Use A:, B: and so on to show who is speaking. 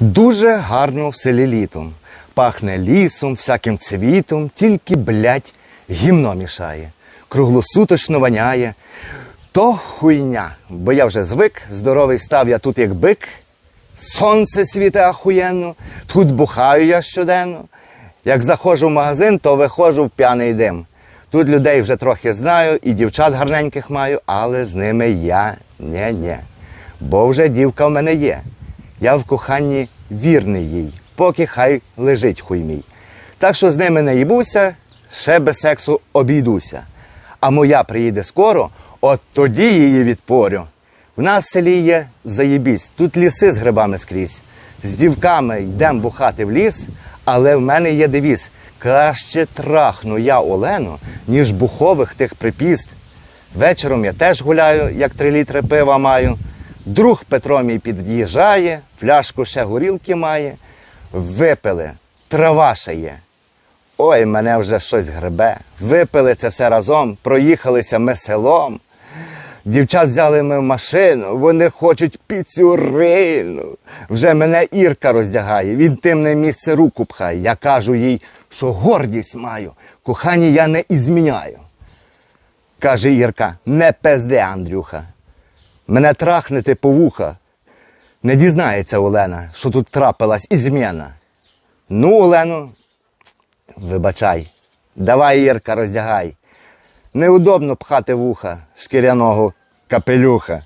A: Дуже гарно в селі літом. Пахне лісом, всяким цвітом, тільки, блядь, гімно мішає. Круглосуточно воняє. То хуйня, бо я вже звик, здоровий став я тут як бик. Сонце світе ахуєнно, тут бухаю я щоденно. Як заходжу в магазин, то виходжу в п'яний дим. Тут людей вже трохи знаю, і дівчат гарненьких маю, але з ними я не-не. Бо вже дівка в мене є. Я в коханні вірний їй, поки хай лежить хуй мій. Так що з ними не їбуся, ще без сексу обійдуся. А моя приїде скоро, от тоді її відпорю. В нас в селі є заєбісь, тут ліси з грибами скрізь. З дівками йдемо бухати в ліс, але в мене є девіз. Краще трахну я Олену, ніж бухових тих припіст. Вечором я теж гуляю, як три літри пива маю. Друг Петро мій під'їжджає, фляжку ще горілки має. Випили, трава ще є. Ой, мене вже щось гребе. Випили це все разом, проїхалися ми селом. Дівчат взяли ми машину, вони хочуть піцюрину. Вже мене Ірка роздягає, в інтимне місце руку пхає. Я кажу їй, що гордість маю, кохані я не ізміняю. Каже Ірка, не пизди, Андрюха. Мене трахнете по вуха. Не дізнається Олена, що тут трапилась ізміна. Ну, Олену, вибачай, давай, Ірка, роздягай. Неудобно пхати вуха шкіряного капелюха.